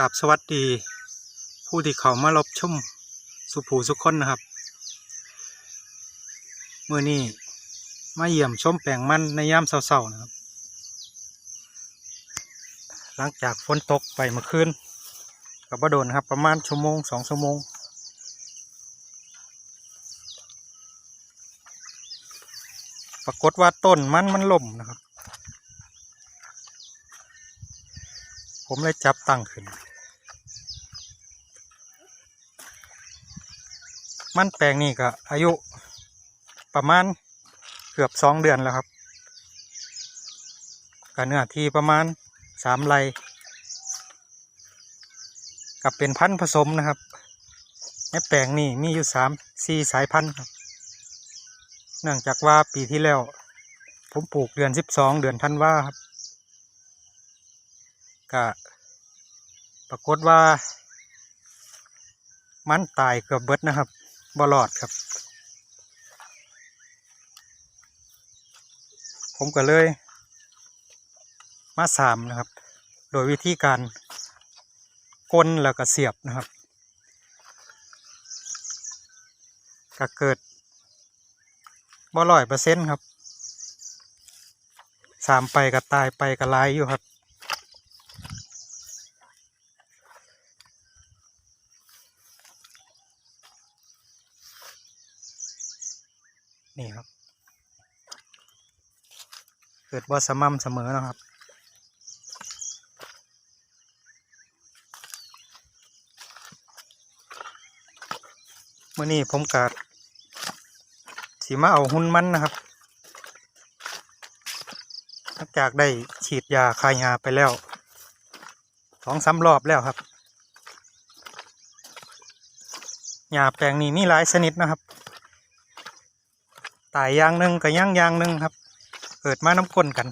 กับสวัสดี ผู้ที่เขามารับชมสุภูสุคนนะครับเมื่อนี้มาเยี่ยมชมแปลงมันในยามเศร้าๆนะครับ หลังจากฝนตกไปเมื่อคืนกับบ่โดนครับประมาณชั่วโมงสองชั่วโมงปรากฏว่าต้นมันมันล่มนะครับ ผมเลยจับตั้งขึ้น มันแปลงนี่ก็อายุประมาณเกือบสองเดือนแล้วครับก็เนื้อที่ประมาณสามไรกับเป็นพันธุ์ผสมนะครับในแปลงนี่มีอยู่สามสี่สายพันธุ์ครับ เนื่องจากว่าปีที่แล้ว ผมปลูกเดือนสิบสองเดือนธันวาครับ ก็ปรากฏว่า มันตายเกือบเบิดนะครับบอลอดครับ ผมก็เลย มาสามนะครับ โดยวิธีการกลแล้วก็เสียบนะครับก็เกิดบ่ร้อยเปอร์เซ็นต์ครับสามไปก็ตายไปก็ลายอยู่ครับ นี่ครับ เกิดว่าสม่ำเสมอนะครับ เมื่อนี้ผมกาดสีมาเอาหุ่นมันนะครับหลังจากได้ฉีดยาคายาไปแล้วสองสามรอบแล้วครับยาแปลงนี้มีหลายชนิดนะครับ ตายอย่างหนึ่งกับย่างอย่างหนึ่งครับ เกิดมาน้ำก้นกัน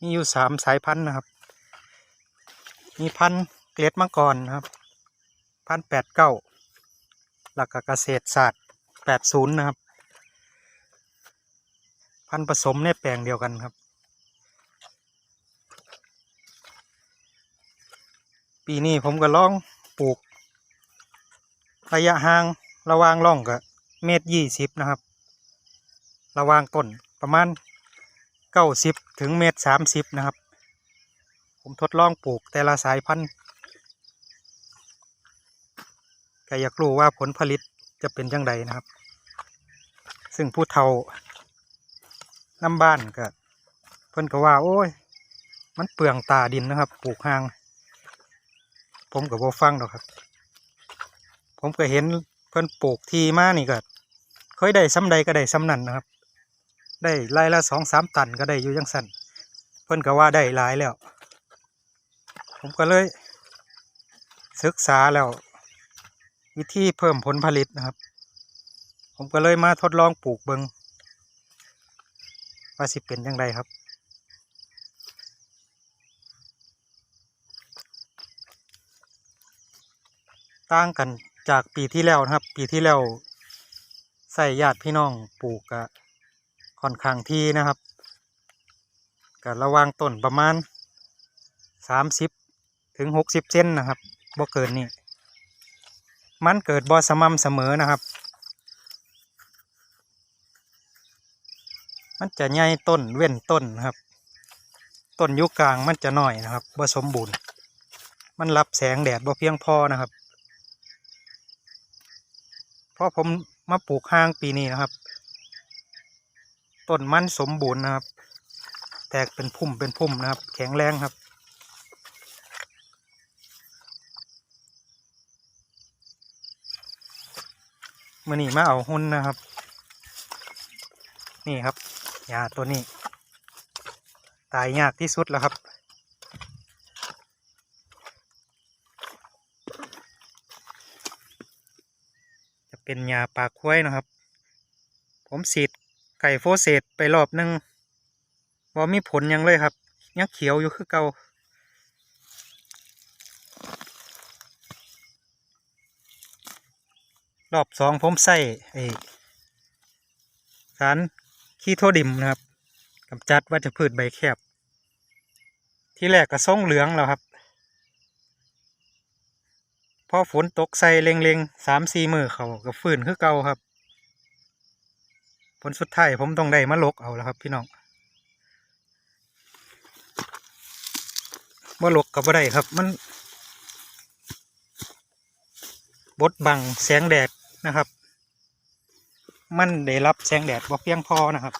มีอยู่สามสายพันธุ์นะครับ มีพันธุ์เกล็ดมังกรนะครับ พันแปดเก้าหลักเกษตรศาสตร์แปดศูนย์นะครับ พันผสมในแปลงเดียวกันครับ ปีนี้ผมก็ลองปลูก ระยะห่างระหว่างร่องกับเมตรยี่สิบนะครับ ระหว่างต้นประมาณเก้าสิบถึงเมตรสามสิบนะครับ ผมทดลองปลูกแต่ละสายพันธุ์ก็อยากรู้ว่าผลผลิตจะเป็นยังไงนะครับ ซึ่งผู้เฒ่า น้ำบ้านก็เพิ่นก็ว่า โอ้ย มันเปลืองตาดินนะครับ ปลูกห่าง ผมก็บ่ฟังดอกครับ ผมก็เห็นเพิ่นปลูกทีมานี่ก็เคยได้ซ้ำใดก็ได้ซ้ำนั่นนะครับ ได้ไร่ละสองสามตันก็ได้อยู่ยังสั่นเพิ่นก็ว่าได้หลายแล้ว ผมก็เลย ศึกษาแล้ว วิธีเพิ่มผลผลิตนะครับ ผมก็เลยมาทดลองปลูกเบิง ว่าสิเป็นยังไงครับ ต่างกันจากปีที่แล้วนะครับ ปีที่แล้วใส่ญาติพี่น้องปลูกกะค่อนข้างที่นะครับกะระวางต้นประมาณสามสิบถึงหกสิบเซนนะครับบ่เกินนี้มันเกิดบ่สม่ำเสมอนะครับ มันจะใหญ่ต้นเว้นต้นครับ ต้นยุกลางมันจะน้อยนะครับบ่สมบูรณ์ มันรับแสงแดดบ่เพียงพอนะครับเพราะผมมาปลูกห้างปีนี้นะครับ ต้นมันสมบูรณ์นะครับ แตกเป็นพุ่มเป็นพุ่มนะครับ แข็งแรงครับมื่อนี้มาเอาหุ้นนะครับ นี่ครับ ยาตัวนี้ ตายยากที่สุดแล้วครับ จะเป็นยาปากคุ้ยนะครับ ผมสีดไก่โฟเซตไปรอบนึงว่ามีผลยังเลยครับ ยังเขียวอยู่คือเกา่าอบสองผมใส่สาร คีโทดิมนะครับกำจัดวัชพืชใบแคบ ที่แรกก็ส่งเหลืองแล้วครับ พอฝนตกใส่เล็งๆสามสี่มือเขาก็ฟื้นคือเก่าครับ ผลสุดท้ายผมต้องได้มาลกเอาแล้วครับ พี่น้องบ่ลกกับบ่ได้ครับ มันบดบังแสงแดดนะครับ มันได้รับแสงแดดบ่เพียงพอนะครับ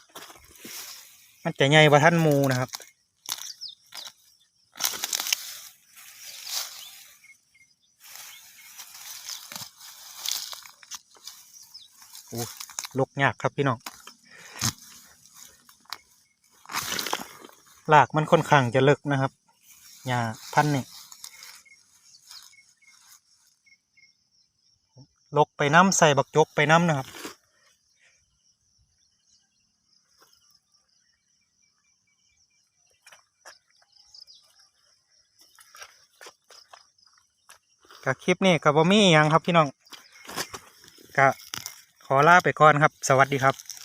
มันจะใหญ่กว่าท่านมูนะครับโอ้ลกยากครับพี่น้องหลากมันค่อนข้างจะเลิกนะครับหญ้าพันนี่ลกไปน้ำใส่บักจกไปน้ำนะครับ กับคลิปนี้กับบอมี่ยังครับพี่น้องก็ขอลาไปก่อนครับ สวัสดีครับ